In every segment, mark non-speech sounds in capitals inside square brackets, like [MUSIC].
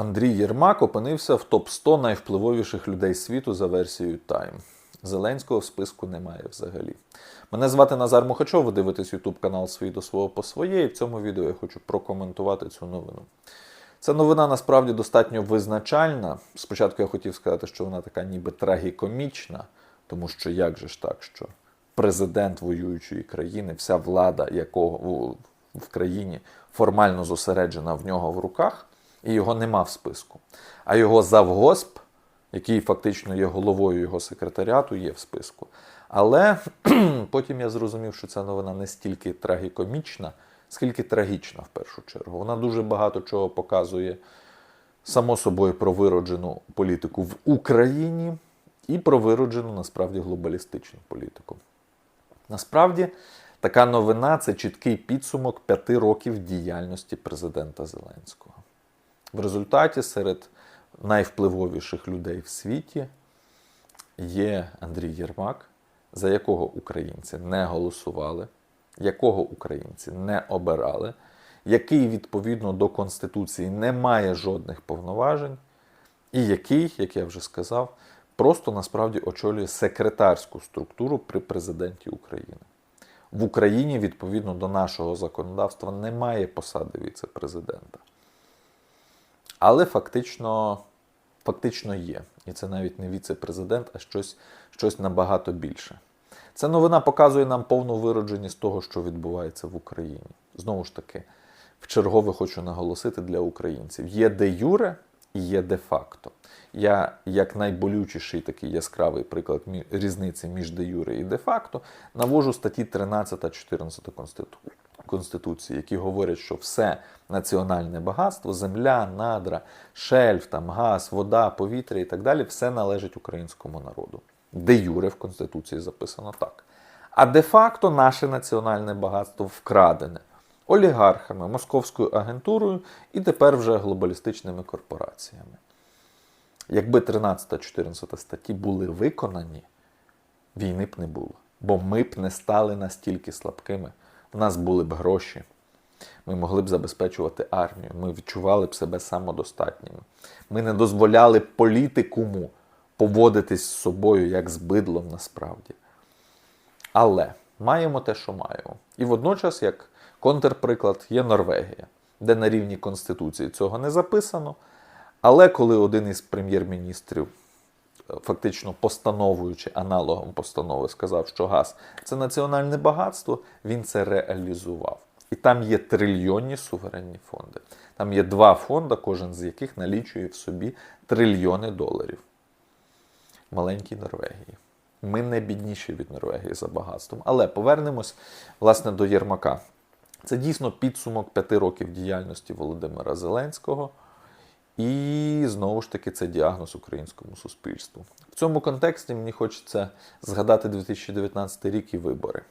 Андрій Єрмак опинився в топ-100 найвпливовіших людей світу за версією Time. Зеленського в списку немає взагалі. Мене звати Назар Мухачов, ви дивитесь YouTube канал Свій до свого по своє, і в цьому відео я хочу прокоментувати цю новину. Ця новина насправді достатньо визначальна. Спочатку я хотів сказати, що вона така ніби трагікомічна, тому що як же ж так, що президент воюючої країни, вся влада якого в країні формально зосереджена в нього в руках, і його нема в списку. А його завгосп, який фактично є головою його секретаріату, є в списку. Але [CLEARS THROAT] потім я зрозумів, що ця новина не стільки трагікомічна, скільки трагічна в першу чергу. Вона дуже багато чого показує само собою про вироджену політику в Україні і про вироджену насправді глобалістичну політику. Насправді, така новина це чіткий підсумок п'яти років діяльності президента Зеленського. В результаті серед найвпливовіших людей в світі є Андрій Єрмак, за якого українці не голосували, якого українці не обирали, який відповідно до Конституції не має жодних повноважень, і який, як я вже сказав, просто насправді очолює секретарську структуру при президенті України. В Україні, відповідно до нашого законодавства, немає посади віце-президента. Але фактично, фактично є. І це навіть не віце-президент, а щось, щось набагато більше. Ця новина показує нам повну виродженість того, що відбувається в Україні. Знову ж таки, в чергове хочу наголосити для українців: є де юре і є де факто. Я, як найболючіший такий яскравий приклад різниці між де юре і де факто, навожу статті 13 та 14 Конститу- Конституції, які говорять, що все національне багатство, земля, надра, шельф, там, газ, вода, повітря і так далі, все належить українському народу. Де юре в Конституції записано так. А де-факто наше національне багатство вкрадене олігархами, московською агентурою і тепер вже глобалістичними корпораціями. Якби 13-14 статті були виконані, війни б не було. Бо ми б не стали настільки слабкими. У нас були б гроші, ми могли б забезпечувати армію, ми відчували б себе самодостатніми. Ми не дозволяли політикуму поводитись з собою як з бидлом насправді. Але маємо те, що маємо. І водночас, як контрприклад, є Норвегія, де на рівні Конституції цього не записано. Але коли один із прем'єр-міністрів, фактично постановуючи аналогом постанови, сказав, що газ це національне багатство, він це реалізував. І там є трильйонні суверенні фонди. Там є два фонди, кожен з яких налічує в собі трильйони доларів маленькій Норвегії. Ми не бідніші від Норвегії за багатством. Але повернемось власне до Єрмака. Це дійсно підсумок п'яти років діяльності Володимира Зеленського. І знову ж таки це діагноз українському суспільству. В цьому контексті мені хочеться згадати 2019 рік і вибори.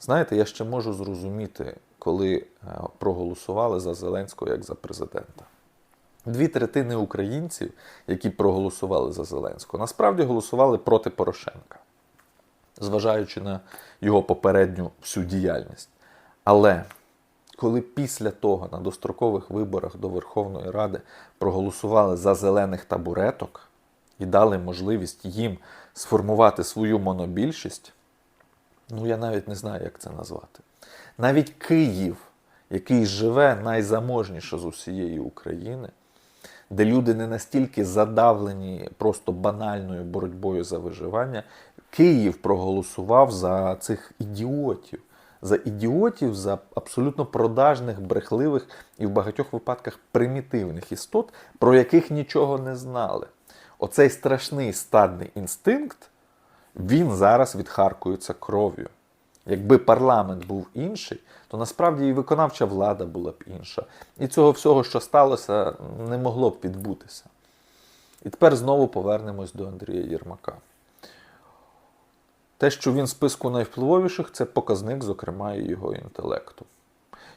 Знаєте, я ще можу зрозуміти, коли е, проголосували за Зеленського як за президента. Дві третини українців, які проголосували за Зеленського, насправді голосували проти Порошенка, зважаючи на його попередню всю діяльність. Але коли після того на дострокових виборах до Верховної Ради проголосували за зелених табуреток і дали можливість їм сформувати свою монобільшість, ну я навіть не знаю, як це назвати. Навіть Київ, який живе найзаможніше з усієї України, де люди не настільки задавлені просто банальною боротьбою за виживання, Київ проголосував за цих ідіотів. За ідіотів, за абсолютно продажних, брехливих і в багатьох випадках примітивних істот, про яких нічого не знали. Оцей страшний стадний інстинкт, він зараз відхаркується кров'ю. Якби парламент був інший, то насправді і виконавча влада була б інша. І цього всього, що сталося, не могло б відбутися. І тепер знову повернемось до Андрія Єрмака. Те, що він в списку найвпливовіших, це показник, зокрема, і його інтелекту.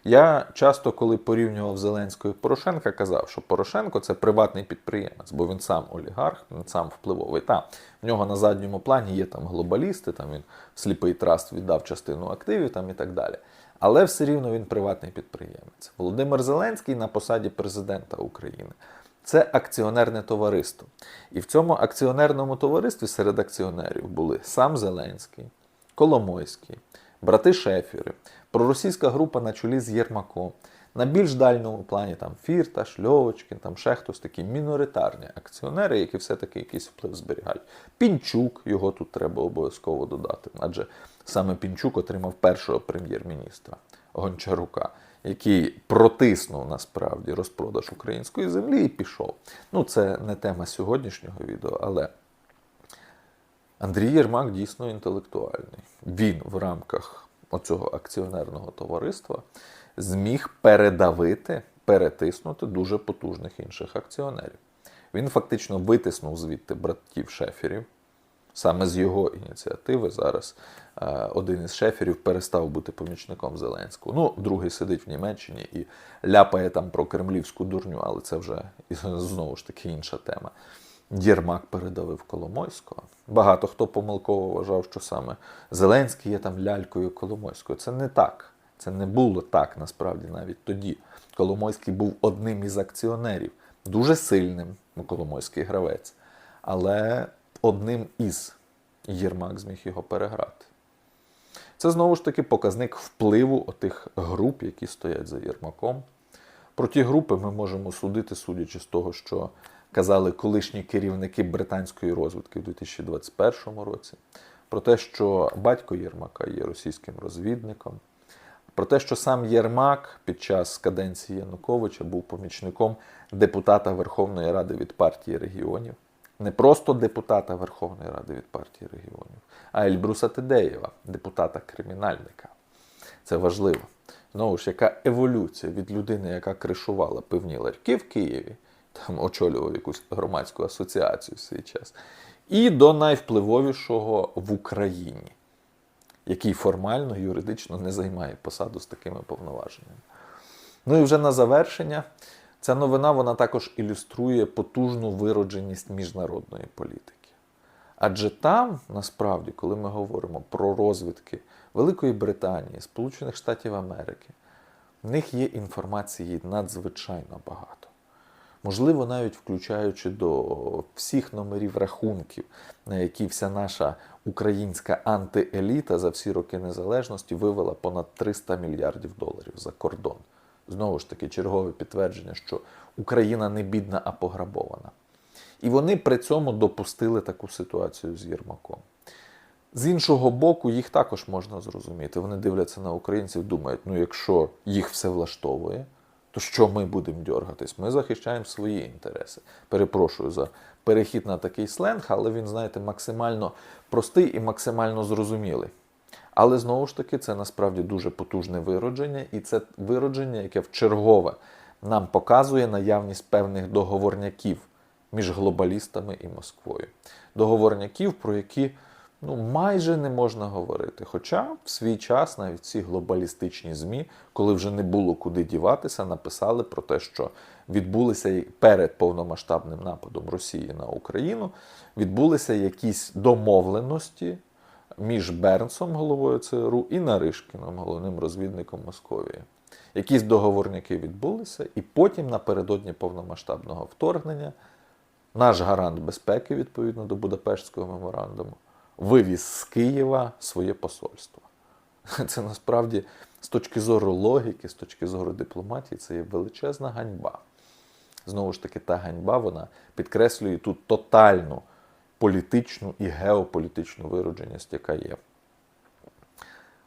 Я часто, коли порівнював Зеленського і Порошенка, казав, що Порошенко це приватний підприємець, бо він сам олігарх, він сам впливовий. Та, в нього на задньому плані є там глобалісти, там він в сліпий траст віддав частину активів там і так далі. Але все рівно він приватний підприємець. Володимир Зеленський на посаді президента України. Це акціонерне товариство. І в цьому акціонерному товаристві серед акціонерів були сам Зеленський, Коломойський, брати Шефіри, проросійська група на чолі з Єрмаком. На більш дальньому плані там Фірташ, Льовочкін, там ще хтось такі міноритарні акціонери, які все-таки якийсь вплив зберігають. Пінчук, його тут треба обов'язково додати, адже саме Пінчук отримав першого прем'єр-міністра Гончарука, який протиснув насправді розпродаж української землі і пішов. Ну, це не тема сьогоднішнього відео, але Андрій Єрмак дійсно інтелектуальний. Він в рамках оцього акціонерного товариства зміг передавити, перетиснути дуже потужних інших акціонерів. Він фактично витиснув звідти братів шеферів. Саме з його ініціативи зараз е, один із шеферів перестав бути помічником Зеленського. Ну, другий сидить в Німеччині і ляпає там про кремлівську дурню, але це вже [LAUGHS] знову ж таки інша тема. Єрмак передавив Коломойського. Багато хто помилково вважав, що саме Зеленський є там лялькою Коломойського. Це не так. Це не було так насправді навіть тоді. Коломойський був одним із акціонерів, дуже сильним, ну, Коломойський гравець, але одним із Єрмак зміг його переграти. Це знову ж таки показник впливу отих груп, які стоять за Єрмаком. Про ті групи ми можемо судити, судячи з того, що казали колишні керівники британської розвідки в 2021 році, про те, що батько Єрмака є російським розвідником, про те, що сам Єрмак під час каденції Януковича був помічником депутата Верховної Ради від партії регіонів. Не просто депутата Верховної Ради від партії регіонів, а Ельбруса Тедеєва, депутата-кримінальника. Це важливо. Знову ж, яка еволюція від людини, яка кришувала пивні ларьки в Києві, там очолював якусь громадську асоціацію в свій час, і до найвпливовішого в Україні, який формально, юридично не займає посаду з такими повноваженнями. Ну і вже на завершення. Ця новина вона також ілюструє потужну виродженість міжнародної політики. Адже там, насправді, коли ми говоримо про розвідки Великої Британії, Сполучених Штатів Америки, в них є інформації надзвичайно багато. Можливо, навіть включаючи до всіх номерів рахунків, на які вся наша українська антиеліта за всі роки незалежності вивела понад 300 мільярдів доларів за кордон. Знову ж таки, чергове підтвердження, що Україна не бідна, а пограбована. І вони при цьому допустили таку ситуацію з Єрмаком. З іншого боку, їх також можна зрозуміти. Вони дивляться на українців, думають, ну якщо їх все влаштовує, то що ми будемо дергатись? Ми захищаємо свої інтереси. Перепрошую за перехід на такий сленг, але він, знаєте, максимально простий і максимально зрозумілий. Але знову ж таки, це насправді дуже потужне виродження, і це виродження, яке вчергове нам показує наявність певних договорняків між глобалістами і Москвою. Договорняків, про які ну, майже не можна говорити. Хоча в свій час навіть ці глобалістичні ЗМІ, коли вже не було куди діватися, написали про те, що відбулися перед повномасштабним нападом Росії на Україну, відбулися якісь домовленості між Бернсом, головою ЦРУ, і Наришкіном, головним розвідником Московії. Якісь договорняки відбулися, і потім, напередодні повномасштабного вторгнення, наш гарант безпеки, відповідно до Будапештського меморандуму, вивіз з Києва своє посольство. [LAUGHS] Це насправді з точки зору логіки, з точки зору дипломатії, це є величезна ганьба. Знову ж таки, та ганьба вона підкреслює тут тотальну політичну і геополітичну виродженість, яка є.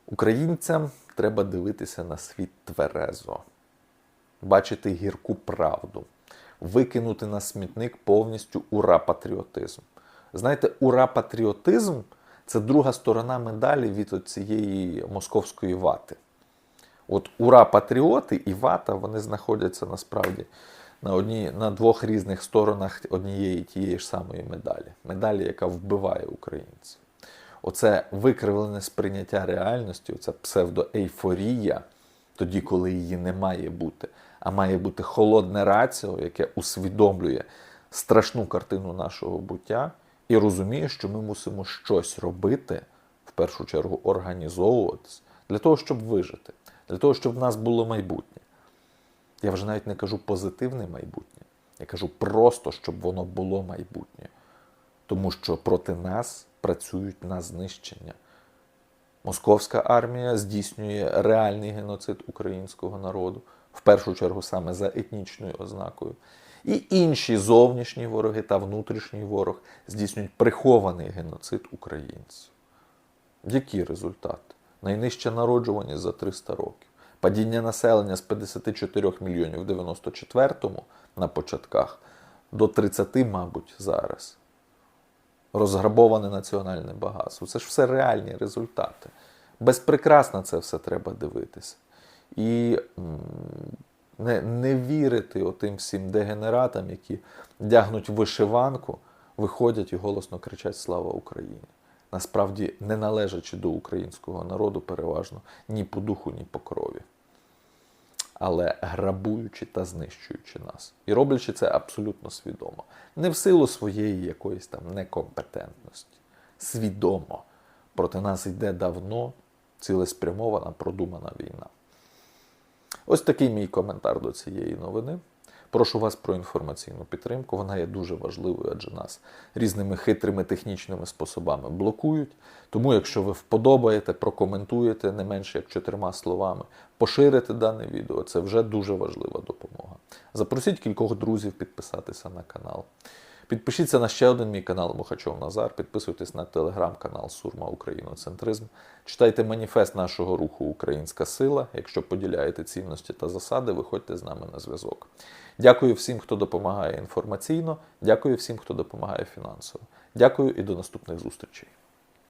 Українцям треба дивитися на світ тверезо, бачити гірку правду, викинути на смітник повністю ура-патріотизм. Знаєте, ура-патріотизм це друга сторона медалі від цієї московської вати. От ура-патріоти і вата вони знаходяться насправді на одній, на двох різних сторонах однієї тієї ж самої медалі. Медалі, яка вбиває українців. Оце викривлене сприйняття реальності, оця псевдоейфорія, тоді, коли її не має бути, а має бути холодне раціо, яке усвідомлює страшну картину нашого буття і розуміє, що ми мусимо щось робити, в першу чергу організовуватись, для того, щоб вижити. для того, щоб в нас було майбутнє. Я вже навіть не кажу позитивне майбутнє. Я кажу просто, щоб воно було майбутнє. Тому що проти нас працюють на знищення. Московська армія здійснює реальний геноцид українського народу, в першу чергу саме за етнічною ознакою. І інші зовнішні вороги та внутрішній ворог здійснюють прихований геноцид українців. Які результати? Найнижча народжуваність за 300 років. Падіння населення з 54 мільйонів в 94-му на початках до 30, мабуть, зараз. Розграбоване національне багатство. Це ж все реальні результати. Безпрекрасно це все треба дивитися. І не, не вірити отим всім дегенератам, які дягнуть вишиванку, виходять і голосно кричать Слава Україні! Насправді не належачи до українського народу переважно ні по духу, ні по крові. Але грабуючи та знищуючи нас. І роблячи це абсолютно свідомо. Не в силу своєї якоїсь там некомпетентності. Свідомо. Проти нас йде давно цілеспрямована, продумана війна. Ось такий мій коментар до цієї новини. Прошу вас про інформаційну підтримку. Вона є дуже важливою, адже нас різними хитрими технічними способами блокують. Тому, якщо ви вподобаєте, прокоментуєте не менше як чотирма словами, поширите дане відео, це вже дуже важлива допомога. Запросіть кількох друзів підписатися на канал. Підпишіться на ще один мій канал Мухачов Назар, підписуйтесь на телеграм-канал Сурма Україноцентризм. Читайте маніфест нашого руху Українська сила. Якщо поділяєте цінності та засади, виходьте з нами на зв'язок. Дякую всім, хто допомагає інформаційно. Дякую всім, хто допомагає фінансово. Дякую і до наступних зустрічей.